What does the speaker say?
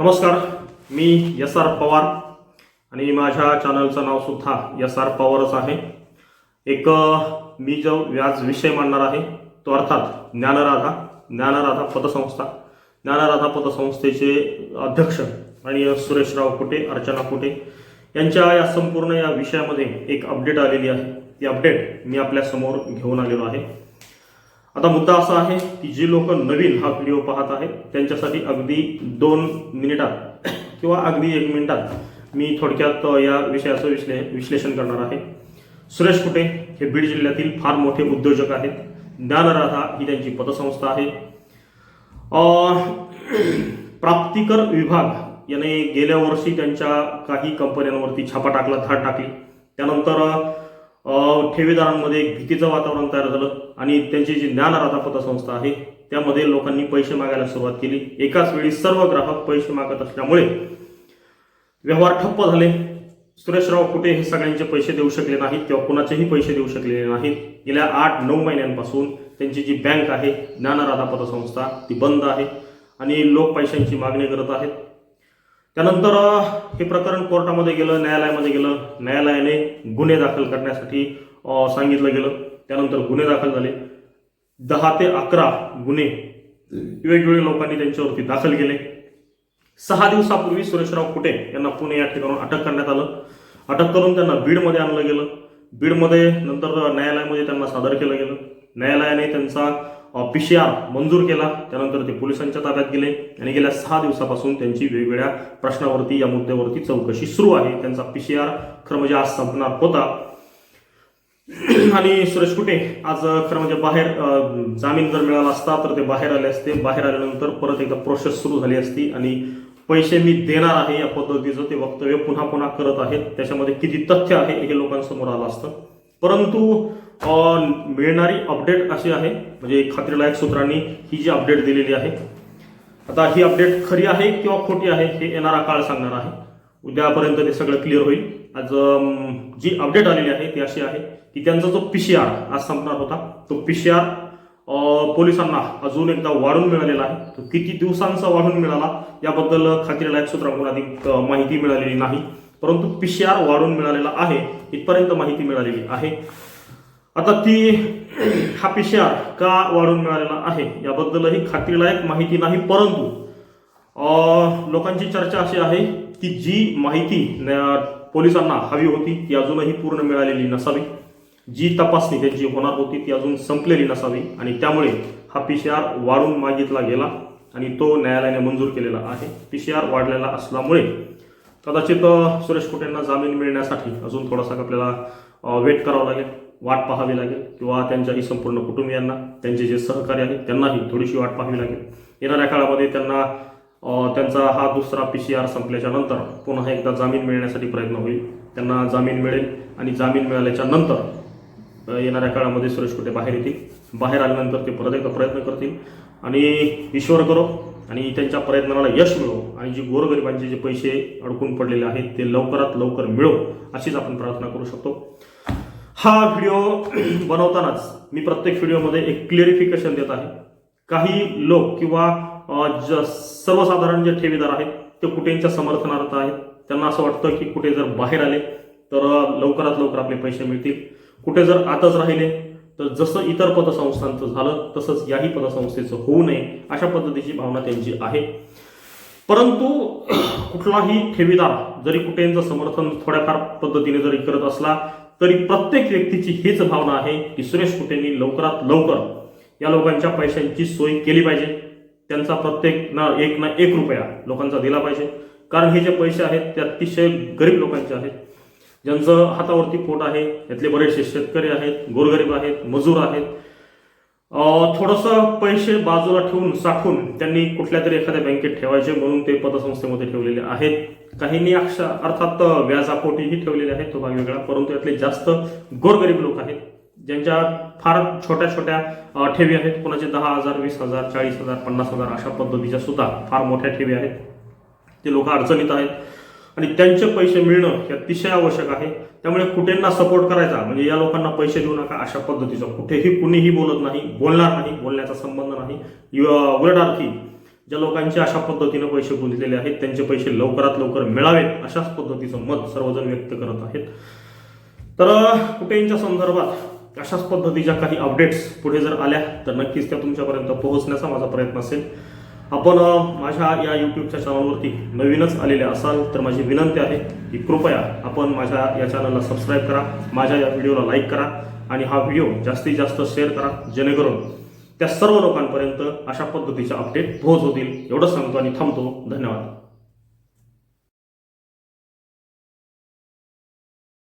नमस्कार मी S R Pawar आणि माझ्या चॅनलचं नाव सुद्धा एस आर पवारच आहे. एक मी जो व्याज विषय मांडणार आहे तो अर्थात ज्ञानराधा ज्ञानराधा पतसंस्था. ज्ञानराधा पतसंस्थेचे अध्यक्ष आणि सुरेशराव कुटे अर्चना कुटे यांच्या या संपूर्ण या विषयामध्ये एक अपडेट आलेली आहे. ती अपडेट मी आपल्यासमोर घेऊन आलेलो आहे. आता मुद्दा असा आहे की जी लोक नवीन हा व्हिडिओ पाहत आहेत त्यांच्यासाठी अगदी दोन मिनिटात किंवा अगदी एक मिनिटात मी थोडक्यात या विषयाचं विश्ले विश्लेषण करणार आहे. सुरेश कुटे हे बीड जिल्ह्यातील फार मोठे उद्योजक आहेत. ज्ञानराधा ही त्यांची पतसंस्था आहे. प्राप्तिकर विभाग याने गेल्या वर्षी त्यांच्या काही कंपन्यांवरती छापा टाकला धाड टाकली. त्यानंतर ठेवीदारांमध्ये एक भीतीचं वातावरण तयार झालं आणि त्यांची जी ज्ञानराधा पतसंस्था आहे त्यामध्ये लोकांनी पैसे मागायला सुरुवात केली. एकाच वेळी सर्व ग्राहक पैसे मागत असल्यामुळे व्यवहार ठप्प झाले. सुरेशराव कुठे हे सगळ्यांचे पैसे देऊ शकले नाहीत किंवा कुणाचेही पैसे देऊ शकलेले नाहीत. गेल्या आठ नऊ महिन्यांपासून त्यांची जी बँक आहे ज्ञानराधा पतसंस्था ती बंद आहे आणि लोक पैशांची मागणी करत आहेत. त्यानंतर हे प्रकरण कोर्टामध्ये गेलं न्यायालयामध्ये गेलं. न्यायालयाने गुन्हे दाखल करण्यासाठी सांगितलं गेलं. त्यानंतर गुन्हे दाखल झाले. दहा ते अकरा गुन्हे वेगवेगळ्या लोकांनी त्यांच्यावरती दाखल केले. सहा दिवसापूर्वी सुरेशराव कुटे यांना पुणे या ठिकाणून अटक करण्यात आलं. अटक करून त्यांना बीडमध्ये आणलं गेलं. बीडमध्ये नंतर न्यायालयामध्ये त्यांना सादर केलं गेलं. न्यायालयाने त्यांचा पी सी आर मंजूर केला. त्यानंतर ते पोलिसांच्या ताब्यात गेले आणि गेल्या सहा दिवसापासून त्यांची वेगवेगळ्या प्रश्नावरती या मुद्द्यावरती चौकशी सुरू आहे. त्यांचा पी सी आर खरं म्हणजे आज संपणार होता. आणि सुरेश कुटे आज खरं म्हणजे बाहेर जामीन जर मिळाला असता तर ते बाहेर आले असते. बाहेर आल्यानंतर परत एकदा प्रोसेस सुरू झाली असती आणि पैसे मी देणार आहे या पद्धतीचं ते वक्तव्य पुन्हा पुन्हा करत आहेत. त्याच्यामध्ये किती तथ्य आहे हे लोकांसमोर आलं असतं. परंतु मिळणारी अपडेट अशी आहे म्हणजे खात्रीलायक सूत्रांनी ही जी अपडेट दिलेली आहे. आता ही अपडेट खरी आहे किंवा खोटी आहे हे येणारा काळ सांगणार आहे. उद्यापर्यंत ते सगळं क्लिअर होईल. आज जी अपडेट आलेली आहे ती अशी आहे की त्यांचा जो पी सी आर आज संपणार होता तो पी सी आर पोलिसांना अजून एकदा वाढून मिळालेला आहे. तो किती दिवसांचा वाढून मिळाला याबद्दल खात्रीलायक सूत्रांकडून अधिक माहिती मिळालेली नाही. परंतु पी सी आर वाढून मिळालेला आहे इथपर्यंत माहिती मिळालेली आहे. आता ती हा पी सी आर का वाढून मिळालेला आहे याबद्दलही खात्रीलायक माहिती नाही परंतु लोकांची चर्चा अशी आहे की जी माहिती पोलिसांना हवी होती ती अजूनही पूर्ण मिळालेली नसावी. जी तपासणी त्यांची होणार होती ती अजून संपलेली नसावी. आणि त्यामुळे हा पी सी आर वाढून मागितला गेला आणि तो न्यायालयाने मंजूर केलेला आहे. पी सी आर वाढलेला असल्यामुळे कदाचित सुरेश कोटेंना जामीन मिळण्यासाठी अजून थोडासा आपल्याला वेट करावं लागेल वाट पाहावी लागेल किंवा त्यांच्याही संपूर्ण कुटुंबियांना त्यांचे जे सहकारी आहेत त्यांनाही थोडीशी वाट पाहावी लागेल. येणाऱ्या काळामध्ये त्यांना त्यांचा हा दुसरा पी सी आर संपल्याच्या नंतर पुन्हा एकदा जामीन मिळण्यासाठी प्रयत्न होईल. त्यांना जामीन मिळेल आणि जामीन मिळाल्याच्या नंतर येणाऱ्या काळामध्ये सुरेश कुटे बाहेर येतील. बाहेर आल्यानंतर ते परत एकदा प्रयत्न करतील. आणि ईश्वर करो आणि त्यांच्या प्रयत्नाला यश मिळो आणि जी गोरगरिबांचे जे पैसे अडकून पडलेले आहेत ते लवकरात लवकर मिळो अशीच आपण प्रार्थना करू शकतो. हा व्हिडिओ बनवतानाच मी प्रत्येक व्हिडिओमध्ये एक क्लिअरिफिकेशन देत आहे. काही लोक किंवा ज सर्वसाधारण जे ठेवीदार आहेत ते कुठेच्या समर्थनार्थ आहेत? त्यांना असं वाटतं की कुठे जर बाहेर आले तर लवकरात लवकर आपले पैसे मिळतील. कुठे जर आताच राहिले तर जसं इतर पतसंस्थांचं झालं तसंच याही पतसंस्थेचं होऊ नये अशा पद्धतीची भावना त्यांची आहे. परंतु कुठलाही ठेवीदार जरी कुठेंचं समर्थन थोड्याफार पद्धतीने जरी करत असला तरी प्रत्येक व्यक्तीची हीच भावना आहे की सुरेश कुटेंनी लवकरात लवकर या लोकांच्या पैशांची सोय केली पाहिजे. त्यांचा प्रत्येक ना एक ना एक रुपया लोकांचा दिला पाहिजे. कारण हे जे पैसे आहेत ते अतिशय गरीब लोकांचे आहेत. ज्यांचं हातावरती पोट आहे यातले बरेचसे शेतकरी आहेत गोरगरीब आहेत मजूर आहेत. थोडंसं पैसे बाजूला ठेवून साठवून त्यांनी कुठल्या तरी एखाद्या बँकेत ठेवायचे म्हणून ते पतसंस्थेमध्ये ठेवलेले आहेत. काहींनी अक्षा अर्थात व्याजापोटीही ठेवलेले आहेत तो भाग वेगळा. परंतु यातले जास्त गोरगरीब लोक आहेत. ज्यांच्या फार छोट्या छोट्या ठेवी आहेत कोणाचे दहा हजार वीस हजार चाळीस हजार पन्नास हजार अशा पद्धतीच्या सुद्धा फार मोठ्या ठेवी आहेत. ते लोक अडचणीत आहेत. आणि त्यांचे पैसे मिळणं हे अतिशय आवश्यक आहे. त्यामुळे कुठेंना सपोर्ट करायचा म्हणजे या लोकांना पैसे देऊ नका अशा पद्धतीचं. कुठेही कुणीही बोलत नाही बोलणार नाही बोलण्याचा संबंध नाही. उलटार्थी ज्या लोकांचे अशा पद्धतीनं पैसे गुंतलेले आहेत त्यांचे पैसे लवकरात लवकर मिळावेत अशाच पद्धतीचं मत सर्वजण व्यक्त करत आहेत. तर कुठेंच्या संदर्भात अशाच पद्धतीच्या काही अपडेट्स पुढे जर आल्या तर नक्कीच त्या तुमच्यापर्यंत पोहोचण्याचा माझा प्रयत्न असेल. आपण माझ्या या यूट्यूबच्या चॅनलवरती नवीनच आलेले असाल तर माझी विनंती आहे की कृपया आपण माझ्या या चॅनलला सबस्क्राईब करा माझ्या या व्हिडिओला लाईक करा आणि हा व्हिडिओ जास्तीत जास्त शेअर करा जेणेकरून त्या सर्व लोकांपर्यंत अशा पद्धतीचे अपडेट पोहोच होतील एवढंच सांगतो आणि थांबतो. धन्यवाद.